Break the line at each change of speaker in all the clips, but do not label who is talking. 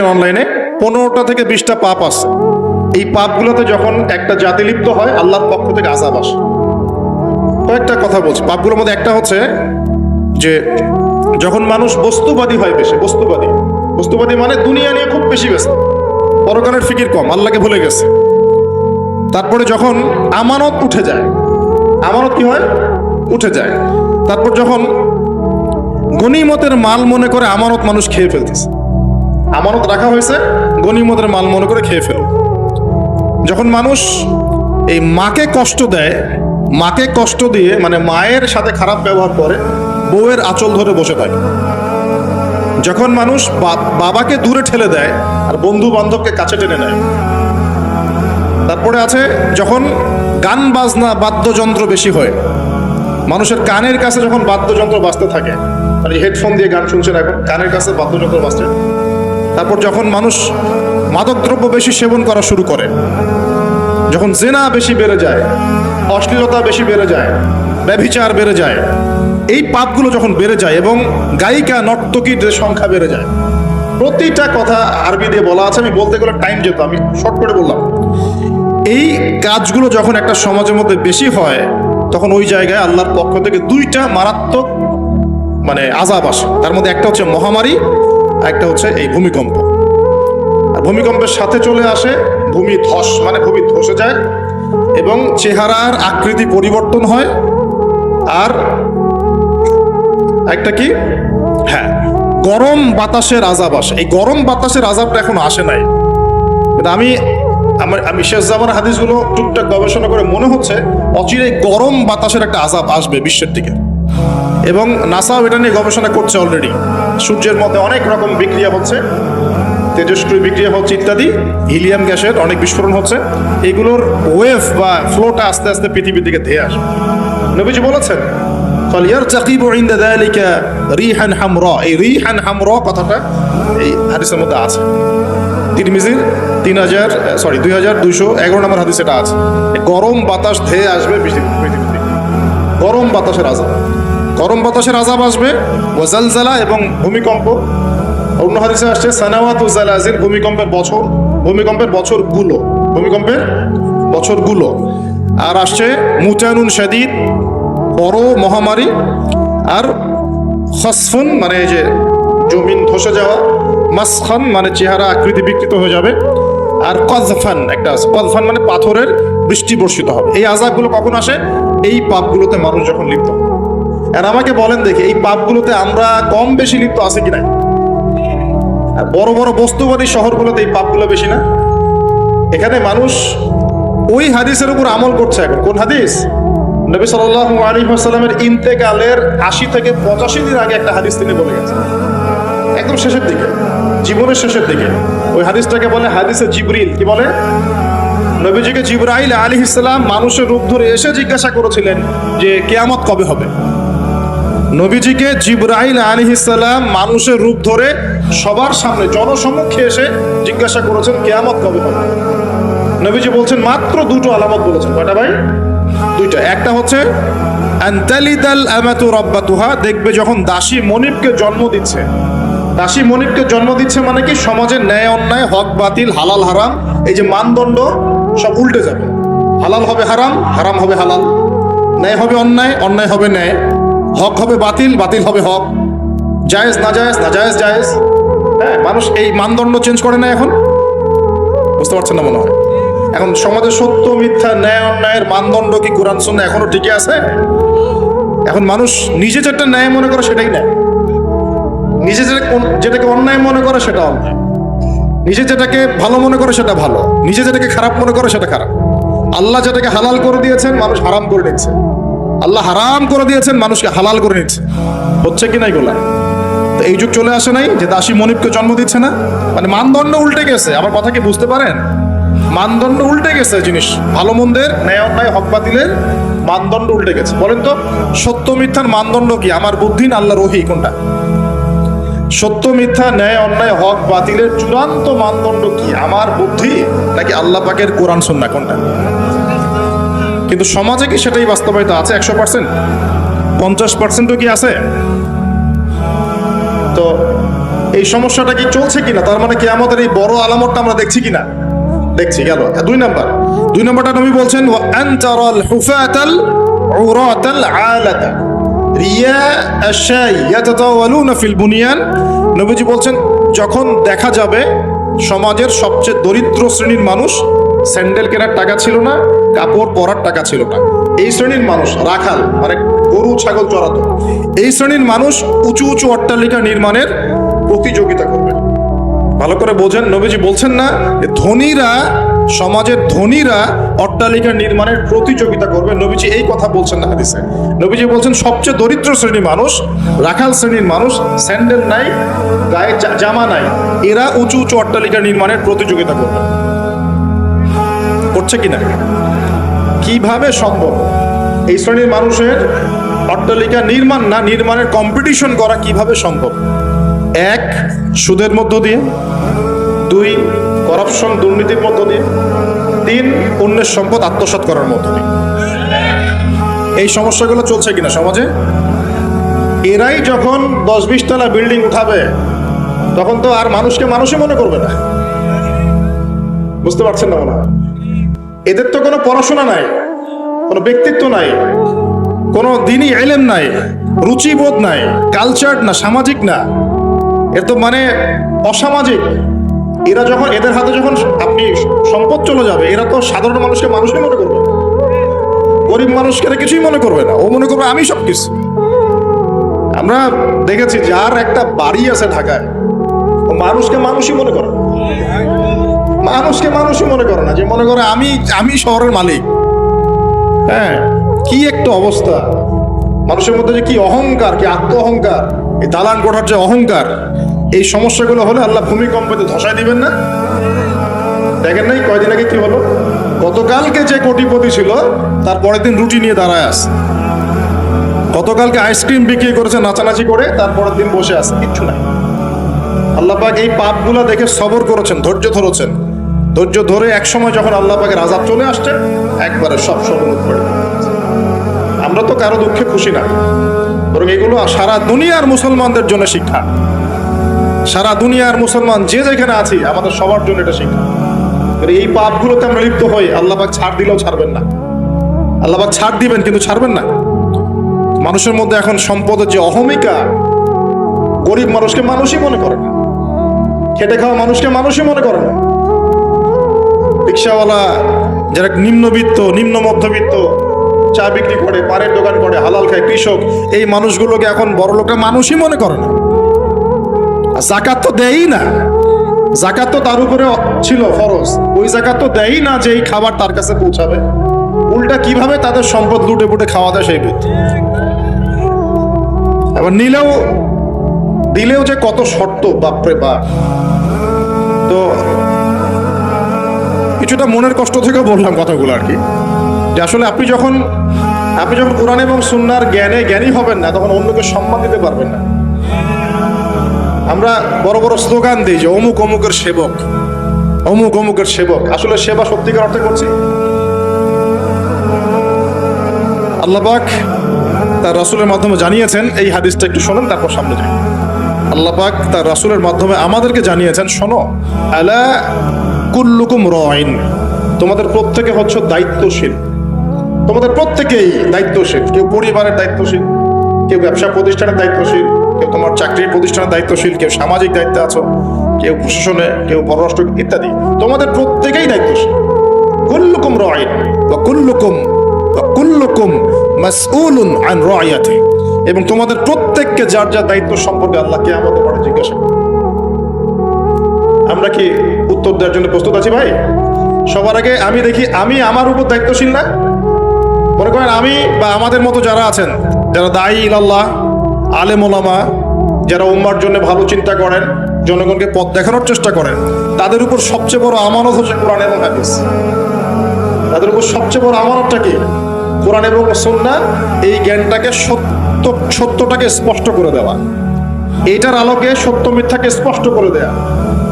অনলাইনে পনেরোটা থেকে বিশটা পাপ আছে। এই পাপগুলোতে যখন একটা জাতি লিপ্ত হয়, আল্লাহর পক্ষ থেকে আজাব আসে। কয়েকটা কথা বলছি। পাপগুলোর মধ্যে একটা হচ্ছে যে, যখন মানুষ বস্তুবাদী হয় বেশি, বস্তুবাদী। বস্তুবাদী মানে দুনিয়া নিয়ে খুব বেশি ব্যস্ত। পরকালের ফিকির কম, আল্লাহকে ভুলে গেছে। তারপরে যখন আমানত উঠে যায়, আমানত কি হয়? উঠে যায়। তারপর যখন গনিমতের মাল মনে করে আমানত মানুষ খেয়ে ফেলতেছে। আমানত রাখা হয়েছে গনিমতের মাল মনে করে খেয়ে ফেল। যখন মানুষ এই মাকে কষ্ট দেয়, মাকে কষ্ট দিয়ে মানে মায়ের সাথে খারাপ ব্যবহার করে, বউয়ের আঁচল ধরে বসে থাকে। যখন মানুষ বাবাকে দূরে ঠেলে দেয় আর বন্ধু বান্ধবকে কাছে টেনে নেয়। তারপরে আছে, যখন গান বাজনা বাদ্যযন্ত্র বেশি হয়, মানুষের কানের কাছে যখন বাদ্যযন্ত্র বাজতে থাকে মানে হেডফোন দিয়ে গান শুনছেন এখন, কানের কাছে বাদ্যযন্ত্র বাজছে তারপর যখন মানুষ মাদকদ্রব্য বেশি সেবন করা শুরু করে, যখন জেনা বেশি বেড়ে যায়, অশ্লীলতা বেশি বেড়ে যায়, ব্যভিচার বেড়ে যায়, এই পাপগুলো যখন বেড়ে যায় এবং গায়িকা নর্তকীদের সংখ্যা বেড়ে যায়, প্রতিটা কথা আরবি দিয়ে বলা আছে, আমি বলতে গেলে টাইম যেত, আমি শর্ট করে বললাম। এই কাজগুলো যখন একটা সমাজের মধ্যে বেশি হয়, তখন ওই জায়গায় আল্লাহর পক্ষ থেকে দুইটা মারাত্মক মানে আজাব আসে। তার মধ্যে একটা হচ্ছে মহামারী একটা হচ্ছে এই ভূমিকম্প। আর ভূমিকম্পের সাথে চলে আসে ভূমি ধস মানে ভূমি ধসে যায় এবং চেহারার আকৃতি পরিবর্তন হয়। আর একটা কি? হ্যাঁ গরম বাতাসের আজাব আসে এই গরম বাতাসের আজাবটা এখন আসে নাই। কিন্তু আমি আমার আমি শেষ জামার হাদিসগুলো টুকটাক গবেষণা করে মনে হচ্ছে অচিরে গরম বাতাসের একটা আজাব আসবে বিশ্বের দিকে। এবং নাসাও এটা নিয়ে গবেষণা করছে অলরেডি সূর্যের মধ্যে অনেক রকম বিক্রিয়া হচ্ছে তেজস্ক্রিয় বিক্রিয়া হচ্ছে ইত্যাদি হিলিয়াম গ্যাসের অনেক বিস্ফোরণ হচ্ছে এগুলোর ওয়েভ বা ফ্লোটা আস্তে আস্তে পৃথিবীর দিকে ধেয়ে আসবে নবীজি বলেছেন فَلْيَرْتَقِبُ عِنْدَ ذَلِكَ رِيحًا حَمْرَاء এই রিহান হামরা কথাটা এই হাদিসের মধ্যে আছে তিরমিজির তিন হাজার সরি দুই হাজার দুইশো এগারো নম্বর হাদিস এটা আছে গরম বাতাস ধেয়ে আসবে পৃথিবী- পৃথিবীর দিকে গরম বাতাসের আজাব গরম বাতাসের আজাব আসবে। ওয়াজালজালা এবং ভূমিকম্প। অন্য হাদিসে আসছে, সানাওয়াত ও জালাজিল, ভূমিকম্পের বছর, ভূমিকম্পের বছরগুলো ভূমিকম্পের বছরগুলো। আর আসছে, মুতানুন শাদিদ, বড় মহামারী, আর খসফুন মানে এই যে জমিন ধসে যাওয়া, মাসখান মানে চেহারা আকৃতি বিকৃত হয়ে যাবে। আর কজফান একটা আছে কজফান মানে পাথরের বৃষ্টি বর্ষিত হবে। এই আজাবগুলো কখন আসে? এই পাপগুলোতে মানুষ যখন লিপ্ত হয়। আর আমাকে বলেন দেখি, এই পাপগুলোতে আমরা কম বেশি লিপ্ত আছে কি নাই বড় বড় বস্তুবাদী শহরগুলোতে এই পাপগুলো বেশি না? এখানে মানুষ ওই হাদিসের উপর আমল করছে এখন। কোন হাদিস? নবী সাল্লাল্লাহু আলাইহি ওয়াসাল্লামের ইন্তেকালের আশি থেকে পঁচাশি দিন আগে একটা হাদিস তিনি বলে গেছেন। একদম শেষের দিকে, জীবনের শেষের দিকে। ওই হাদিসটাকে বলে হাদিসে জিবরিল। কি বলে? নবীজিকে জিব্রাইল আলী ইসলাম মানুষের রূপ ধরে এসে জিজ্ঞাসা করেছিলেন যে কেয়ামত কবে হবে? নবীজিকে জিব্রাইল আলী ইসলাম মানুষের রূপ ধরে সবার সামনে জনসম্মুখে এসে জিজ্ঞাসা করেছেন, কেয়ামত কবে হবে? নবীজি বলছেন, মাত্র দুটো আলামত বলেছেন। কয়টা ভাই? দুইটা। একটা হচ্ছে দেখবে যখন দাসী মনিবকে জন্ম দিচ্ছে। দাসী মনিবকে জন্ম দিচ্ছে মানে কি? সমাজের ন্যায় অন্যায়, হক বাতিল, হালাল, হারাম, এই যে মানদণ্ড, সব উল্টে যাবে। হালাল হবে হারাম হারাম হবে হালাল। ন্যায় হবে অন্যায় অন্যায় হবে ন্যায়। হক হবে বাতিল বাতিল হবে হক। জায়েজ, না জায়েজ না জায়েজ জায়েজ। হ্যাঁ মানুষ এই মানদণ্ড চেঞ্জ করে না এখন? বুঝতে পারছেন না মনে হয়? এখন সমাজে সত্য, মিথ্যা, ন্যায়, অন্যায়ের মানদণ্ড কি কোরআন শুনে এখনও টিকে আছে? এখন মানুষ নিজে যেটা ন্যায় মনে করে সেটাই ন্যায় নিজে যেটা যেটাকে অন্যায় মনে করে সেটা অন্যায়। নিজে যেটাকে ভালো মনে করে সেটা ভালো। নিজে যেটাকে খারাপ মনে করে সেটা খারাপ। আল্লাহ যেটাকে হালাল করে দিয়েছেন, মানুষ হারাম করে নিচ্ছে আল্লাহ হারাম করে দিয়েছেন, মানুষকে হালাল করে নিচ্ছে। হচ্ছে কি নাই গোলা তো এই যুগ চলে আসে নাই যে দাসী মনিবকে জন্ম দিচ্ছে না? মানে মানদণ্ড উল্টে গেছে। আমার কথা কি বুঝতে পারেন? মানদণ্ড উল্টে গেছে জিনিস। ভালো মন্দের ন্যায় অন্যায় হক বাতিলের মানদণ্ড উল্টে গেছে। বলেন তো, সত্য মিথ্যার মানদণ্ড কি? আমার বুদ্ধি না আল্লাহ রহি কোনটা? সত্য মিথ্যা, ন্যায় অন্যায় হক বাতিলের চূড়ান্ত মানদণ্ড কি? আমার বুদ্ধি নাকি আল্লাহ পাকের কোরআন সুন্না কোনটা? কিন্তু সমাজে কি সেটাই বাস্তবায়িত আছে? একশো পার্সেন্ট? পঞ্চাশ পার্সেন্টও কি আছে? তো এই সমস্যাটা কি চলছে কিনা? তার মানে কি আমাদের এই বড় আলামতটা আমরা দেখছি কিনা? দেখছি, গেল। দুই নাম্বার। দুই নাম্বারটা নবী বলছেন আনতারাল হুফাতাল উরাতাল আলাতা রিয়া আশাই ইয়াতাতাওয়ালুনা ফিল বুনিয়ান। নবীজি বলছেন, যখন দেখা যাবে সমাজের সবচেয়ে দরিদ্র শ্রেণির মানুষ স্যান্ডেল কেনার টাকা ছিল না, কাপড় পরার টাকা ছিল না। এই শ্রেণির মানুষ রাখাল মানে গরু, ছাগল চড়াতো। এই শ্রেণির মানুষ উঁচু উঁচু অট্টালিকা নির্মাণের প্রতিযোগিতা করবে। ভালো করে বোঝেন, নবীজি বলছেন না ধনীরা, সমাজের ধনীরা অট্টালিকা নির্মাণের প্রতিযোগিতা করবে। নবীজি এই কথা বলছেন না হাদিসে। নবীজি বলছেন, সবচেয়ে দরিদ্র শ্রেণির মানুষ, রাখাল শ্রেণির মানুষ, স্যান্ডেল নাই, গায়ে জামা নাই, এরা উঁচু উঁচু অট্টালিকা নির্মাণের প্রতিযোগিতা করবে। করছে কিনা? কীভাবে সম্ভব? এই শ্রেণির মানুষের অট্টালিকা নির্মাণ না নির্মাণের কম্পিটিশন করা কীভাবে সম্ভব? এক, সুদের মধ্য দিয়ে। দুই করাপশন দুর্নীতির মধ্য দিয়ে। তিন, অন্যের সম্পদ আত্মসাৎ করার মধ্য দিয়ে। এই সমস্যাগুলো চলছে কিনা সমাজে? এরাই যখন দশ বিশ তলা বিল্ডিং উঠাবে, তখন তো আর মানুষকে মানুষই মনে করবে না। বুঝতে পারছেন না মনে হয় এদের তো কোনো পড়াশোনা নাই, কোনো ব্যক্তিত্ব নাই, কোনো দিনই এলেম নাই, রুচিবোধ নাই কালচার না, সামাজিক না। এর তো মানে অসামাজিক। এরা যখন, এদের হাতে যখন আপনি সম্পদ চলে যাবে, এরা তো সাধারণ মানুষকে মানুষই মনে করবে গরিব মানুষকে এরা কিছুই মনে করবে না। ও মনে করবে, আমি সব কিছু আমরা দেখেছি, যার একটা বাড়ি আছে ঢাকায়, ও মানুষকে মানুষই মনে করে। মানুষকে মানুষই মনে করে না, যে মনে করে আমি আমি শহরের মালিক। হ্যাঁ কি একটা অবস্থা। মানুষের মধ্যে যে কি অহংকার, কি আত্ম অহংকার এই দালান কোঠার যে অহংকার, এই সমস্যাগুলো হলে আল্লাহ ভূমিকম্পতে ধসায় দিবেন না? দেখেন নাই কয়দিন আগে কি হলো? গতকালকে যে কোটিপতি ছিল, তার পরের দিন রুটি নিয়ে দাঁড়ায় আছে। গতকালকে আইসক্রিম বিক্রি করেছে নাচানাচি করে তারপরের দিন বসে আছে, কিচ্ছু নাই। আল্লাহ পাক এই পাপগুলো দেখে সবর করেছেন, ধৈর্য ধরেছেন। ধৈর্য ধরে এক সময় যখন আল্লাহ পাকের আজাব চলে আসছে, একবারে সব সর্বমুখ করে আমরা তো কারও দুঃখে খুশি না। বরং এগুলো সারা দুনিয়ার মুসলমানদের জন্য শিক্ষা। সারা দুনিয়ার মুসলমান যে যেখানে আছি, আমাদের সবার জন্য এটা শিক্ষা। এই পাপগুলোতে আমরা লিপ্ত হই আল্লাহ পাক ছাড় দিলেও ছাড়বেন না। আল্লাহ পাক ছাড় দিবেন কিন্তু ছাড়বেন না। মানুষের মধ্যে এখন সম্পদের যে অহমিকা, গরিব মানুষকে মানুষই মনে করে না। খেটে খাওয়া মানুষকে মানুষই মনে করে না। রিক্সাওয়ালা, যারা নিম্নবিত্ত, নিম্ন মধ্যবিত্ত, চা বিক্রি করে, পানের দোকান করে, হালাল খায়, কৃষক, এই মানুষগুলোকে এখন বড় লোকটা মানুষই মনে করে না। জাকাত তো দেয়ই না। জাকাত তো তার উপরে ছিল ফরজ। ওই জাকাত তো দেয়ই না যে এই খাবার তার কাছে পৌঁছাবে। উল্টা কীভাবে তাদের সম্পদ লুটে পুটে খাওয়া দেয় সেই বুদ্ধি এবার নিলেও, দিলেও যে কত শর্ত, বাপরে বাপ। তো কিছুটা মনের কষ্ট থেকে বললাম কথাগুলো আর কি। যে আসলে আপনি যখন আপনি যখন কোরআন এবং সুন্নার জ্ঞানে জ্ঞানী হবেন না, তখন অন্যকে সম্মান দিতে পারবেন না। আমরা বড় বড় স্লোগান দিই যে অমুক অমুকের সেবক, অমুক অমুকের সেবক। আসলে সেবা সত্যিকার অর্থে করছি। আল্লাপাক তার রাসূলের মাধ্যমে জানিয়েছেন, এই হাদিসটা একটু শোনেন, তারপর সামনে যাই। আল্লাহ পাক তার রাসূলের মাধ্যমে আমাদেরকে জানিয়েছেন, শোনো, আলা কুল্লুকুম রাইন। তোমাদের প্রত্যেকে হচ্ছে দায়িত্বশীল। তোমাদের প্রত্যেকেই দায়িত্বশীল। কেউ পরিবারের দায়িত্বশীল, কেউ ব্যবসা প্রতিষ্ঠানের দায়িত্বশীল, কেউ তোমার চাকরির প্রতিষ্ঠানের দায়িত্বশীল, কেউ সামাজিক দায়িত্বে আছো, কেউ প্রশাসনে, কেউ পররাষ্ট্র ইত্যাদি। তোমাদের প্রত্যেকেই দায়িত্বশীল। কুল্লুকুম রাইন ওয়া কুল্লুকুম ওয়া কুল্লুকুম মাসউলুন আন রায়াতি এবং তোমাদের প্রত্যেককে যার যার দায়িত্ব সম্পর্কে আল্লাহকে আমাদের বড় জিজ্ঞাসা। আমরা কি উত্তর দেওয়ার জন্য প্রস্তুত আছি ভাই। সবার আগে আমি দেখি, আমি আমার উপর দায়িত্বশীল না? মনে করেন আমি বা আমাদের মতো যারা আছেন, যারা দায়ী ইলাল্লাহ, আলেম ওলামা, যারা উম্মার জন্য ভালো চিন্তা করেন, জনগণকে পথ দেখানোর চেষ্টা করেন, তাদের উপর সবচেয়ে বড় আমানত হচ্ছে কোরআন এবং হাদিস। তাদের উপর সবচেয়ে বড় আমানতটা কি? কোরআন এবং সন্না এই জ্ঞানটাকে সত্য সত্যটাকে স্পষ্ট করে দেওয়া। এইটার আলোকে সত্য মিথ্যাকে স্পষ্ট করে দেয়া।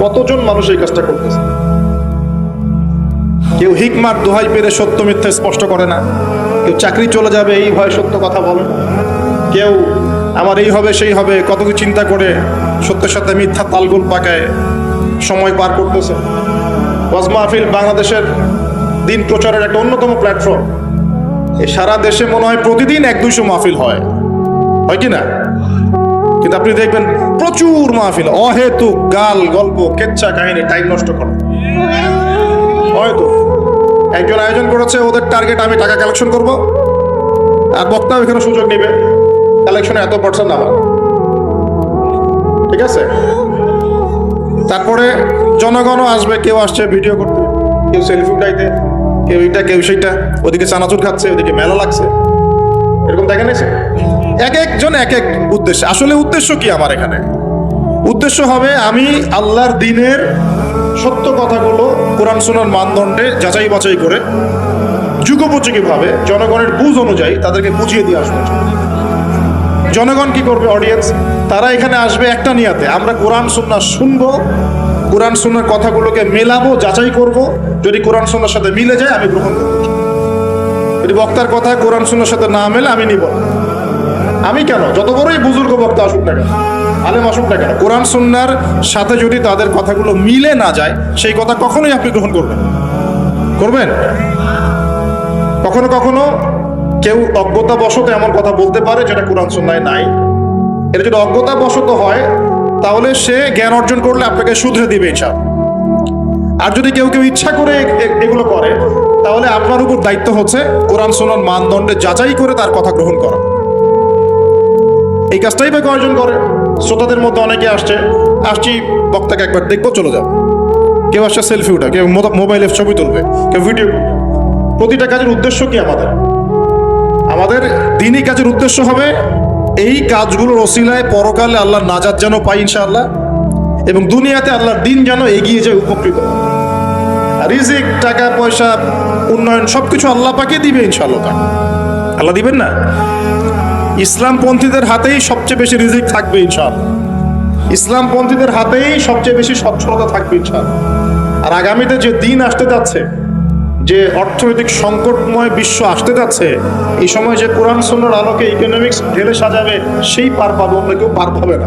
কতজন মানুষ এই কাজটা করতেছে? কেউ হিকমার দোহাই পেরে সত্য মিথ্যা স্পষ্ট করে না। কেউ চাকরি চলে যাবে, এই ভয়ে সত্য কথা বলে। কেউ আমার এই হবে, সেই হবে কত কিছু চিন্তা করে সত্যের সাথে মিথ্যা তালগোল পাকায় সময় পার করতেছে। ওয়াজ মাহফিল বাংলাদেশের দিন প্রচারের একটা অন্যতম প্ল্যাটফর্ম। সারা দেশে মনে হয় প্রতিদিন এক দুইশো মাহফিল হয়। হয় কি না? কিন্তু আপনি দেখবেন প্রচুর মাহফিল অহেতুক গাল, গল্প, কেচ্ছা কাহিনী টাইম নষ্ট করে। হয়তো। একজন আয়োজন করেছে, ওদের টার্গেট আমি টাকা কালেকশন করব। আর বক্তাও এখানে সুযোগ নেবে। কালেকশনে এত পার্সেন্ট আমার ঠিক আছে? তারপরে জনগণও আসবে, কেউ আসছে ভিডিও করতে। কেউ সেলফি উঠাইতে, কেউ এটা, কেউ সেইটা ওদিকে চানাচুর খাচ্ছে, ওদিকে মেলা লাগছে। এরকম দেখেন এক একজন এক এক উদ্দেশ্য। আসলে উদ্দেশ্য কি আমার এখানে? উদ্দেশ্য হবে আমি আল্লাহর দিনের সত্য কথাগুলো কোরআন সুনার মানদণ্ডে যাচাই বাছাই করে যুগোপযোগী ভাবে জনগণের বুঝ অনুযায়ী তাদেরকে বুঝিয়ে দিয়ে আসব। জনগণ কি করবে অডিয়েন্স তারা এখানে আসবে একটা নিয়াতে। আমরা কোরআন সুন্না শুনব, কোরআন সুন্নার কথাগুলোকে মেলাবো, যাচাই করব। যদি কোরআন সুন্নার সাথে মিলে যায়, আমি গ্রহণ করব। যদি বক্তার কথা কোরআন সুন্নার সাথে না মেলে, আমি নিব না। আমি কেন? যত বড়ই বুজুর্গ বক্তা আসুক না কেন, আলেম আসুক না কেন, কোরআন, সুন্নার সাথে যদি তাদের কথাগুলো মিলে না যায়, সেই কথা কখনোই আপনি গ্রহণ করবেন করবেন? কখনো কখনো কেউ অজ্ঞতা বশত এমন কথা বলতে পারে যেটা কোরআন, সুন্নায় নাই। এটা যদি অজ্ঞতা বশত হয়, তাহলে সে জ্ঞান অর্জন করলে আপনাকে শুধরে দিবে ইচ্ছা। আর যদি কেউ কেউ ইচ্ছা করে এগুলো করে, তাহলে আপনার উপর দায়িত্ব হচ্ছে কোরআন, সুন্নার মানদণ্ডে যাচাই করে তার কথা গ্রহণ করা। এই কাজটাই বা কয়জন করে। শ্রোতাদের মধ্যে অনেকে আসছে। আসছি, বক্তাকে একবার দেখব, চলে যাব। কেউ আসছে সেলফি উঠা কেউ মোবা- মোবাইলে ছবি তুলবে, কেউ ভিডিও প্রতিটা কাজের উদ্দেশ্য কি আমাদের? আমাদের দিনই কাজের উদ্দেশ্য হবে এই কাজগুলোর ওসিলায় পরকালে আল্লাহর নাজাত যেন পাই ইনশাআল্লাহ, এবং দুনিয়াতে আল্লাহর দিন যেন এগিয়ে যায় উপকৃত। রিজিক, টাকা, পয়সা, উন্নয়ন, সবকিছু আল্লাহ পাকে দিবে ইনশাআল্লাহ। আল্লাহ দিবেন না? ইসলামপন্থীদের হাতেই সবচেয়ে বেশি রিজিক থাকবে ইনশাল ইসলামপন্থীদের হাতেই সবচেয়ে বেশি সচ্ছলতা থাকবে ইনশাল আর আগামীতে যে দিন আসতে যাচ্ছে, যে অর্থনৈতিক সংকটময় বিশ্ব আসতে যাচ্ছে, এই সময় যে কোরআন সুন্নার আলোকে ইকোনমিক্স ঢেলে সাজাবে, সেই পার পাবো আমরা, কেউ পার পাবে না।